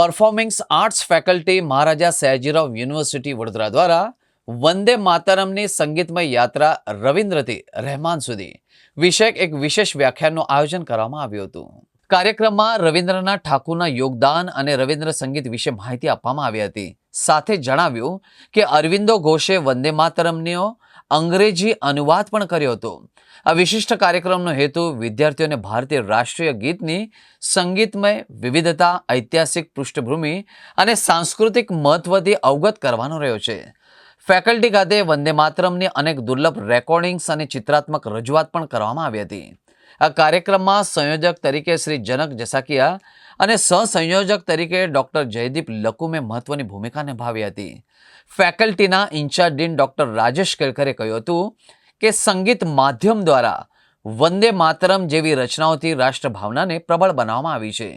Performings arts faculty Maharaja Sayajirao university Vadodara દ્વારા વંદે માતરમની સંગીતમય યાત્રા રવિન્દ્રથી રહેમાન સુધી. વિષયક એક વિશેષ વ્યાખ્યાનનું આયોજન કરવામાં આવ્યું હતું. કાર્યક્રમમાં રવિન્દ્રનાથ ઠાકુરના યોગદાન અને રવિન્દ્ર સંગીત વિશે માહિતી આપવામાં આવી હતી. સાથે જણાવ્યું કે અરવિંદો ઘોષે વંદે માતરમનો અંગ્રેજી અનુવાદ પણ કર્યો હતો. આ વિશિષ્ટ કાર્યક્રમનો હેતુ વિદ્યાર્થીઓને ભારતીય રાષ્ટ્રીય ગીતની સંગીતમય વિવિધતા, ઐતિહાસિક પૃષ્ઠભૂમિ અને સાંસ્કૃતિક મહત્વથી અવગત કરવાનો રહ્યો છે. ફેકલ્ટી ખાતે વંદે માતરમની અનેક દુર્લભ રેકોર્ડિંગ્સ અને ચિત્રાત્મક રજૂઆત પણ કરવામાં આવી હતી. આ કાર્યક્રમમાં સંયોજક તરીકે શ્રી જનક જસાકિયા અને સહસંયોજક તરીકે ડૉક્ટર જયદીપ લકુમે મહત્વની ભૂમિકા નિભાવી હતી. ફેકલ્ટીના ઇન્ચાર્જ ડીન ડૉક્ટર રાજેશ કેળકરે કહ્યું હતું કે સંગીત માધ્યમ દ્વારા વંદે માતરમ જેવી રચનાઓથી રાષ્ટ્રભાવનાને પ્રબળ બનાવવામાં આવી છે,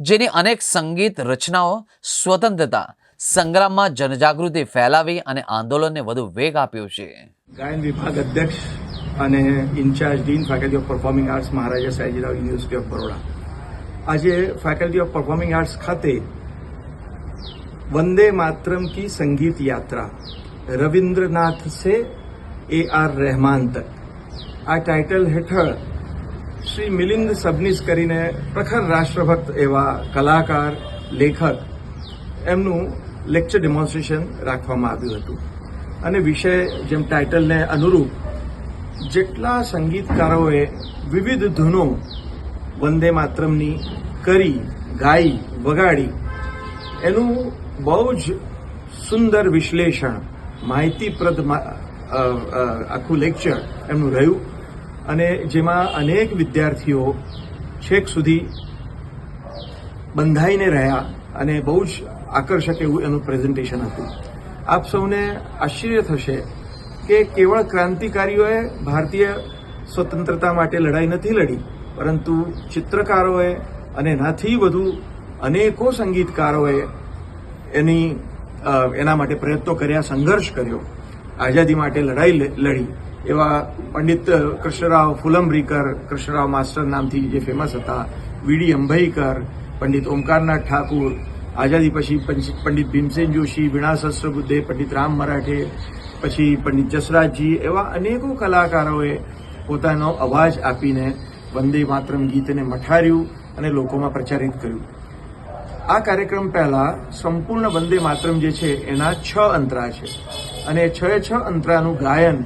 જેની અનેક સંગીત રચનાઓ સ્વતંત્રતા, સંગ્રામમાં જનજાગૃતિ ફેલાવી અને આંદોલનને વધુ વેગ આપ્યો છે. ગાયન વિભાગ અધ્યક્ષ અને incharge dean faculty of performing arts Maharaja Sayajirao university of Baroda. આજે ફેકલ્ટી ઓફ પરફોર્મિંગ આર્ટ્સ ખાતે વંદે માતરમ કી સંગીત યાત્રા. રવિન્દ્રનાથ સે એ આર રહેમાન તક. આ ટાઇટલ હેઠળ શ્રી મિલિંદ સબનીસ કરીને પ્રખર રાષ્ટ્રભક્ત એવા કલાકાર, લેખક એમનું લેક્ચર ડેમોન્સ્ટ્રેશન રાખવામાં આવ્યું હતું. અને વિષય જેમ ટાઇટલને અનુરૂપ જેટલા સંગીતકારોએ વિવિધ ધૂનો વંદે માતરમની કરી, ગાઈ, વગાડી, એનું બહુ જ સુંદર વિશ્લેષણ, માહિતીપ્રદ આખું લેક્ચર એમનું રહ્યું. અને જેમાં અનેક વિદ્યાર્થીઓ છેક સુધી બંધાઈને રહ્યા અને બહુ જ આકર્ષક એવું એનું પ્રેઝન્ટેશન હતું. આપ સૌને આશ્ચર્ય થશે કે કેવળ ક્રાંતિકારીઓએ ભારતીય સ્વતંત્રતા માટે લડાઈ નથી લડી, પરંતુ ચિત્રકારોએ અને એનાથી વધુ અનેકો સંગીતકારોએ એની એના માટે પ્રયત્નો કર્યા, સંઘર્ષ કર્યો, આઝાદી માટે લડાઈ લડી. એવા પંડિત કૃષ્ણરાવ ફુલંબ્રીકર, કૃષ્ણરાવ માસ્ટર નામથી જે ફેમસ હતા વીડી અંભઈકર પંડિત ઓમકારનાથ ઠાકુર, આઝાદી પછી પંડિત ભીમસેન જોશી વીણા સહસ્ત્રબુદ્ધે પંડિત રામ મરાઠે પછી પંડિત જસરાજજી એવા અનેકો કલાકારોએ પોતાનો અવાજ આપીને વંદે માતરમ ગીતને મઠાર્યું અને લોકોમાં પ્રચારિત કર્યું. આ કાર્યક્રમ પહેલા સંપૂર્ણ વંદે માતરમ જે છે, એના છ અંતરા છે. અને છ છ અંતરાનું ગાયન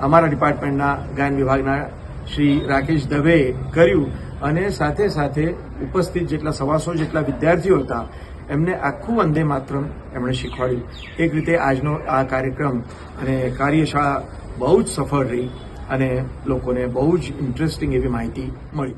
અમારા ડિપાર્ટમેન્ટના ગાયન વિભાગના શ્રી રાકેશ દવે કર્યું અને સાથે સાથે ઉપસ્થિત જેટલા સવાસો જેટલા વિદ્યાર્થીઓ હતા એમને આખું વંદે માતરમ એમણે શીખવાડ્યું. એક રીતે આજનો આ કાર્યક્રમ અને કાર્યશાળા બહુ જ સફળ રહી અને લોકોને બહુ જ ઇન્ટરેસ્ટિંગ એવી માહિતી મળી.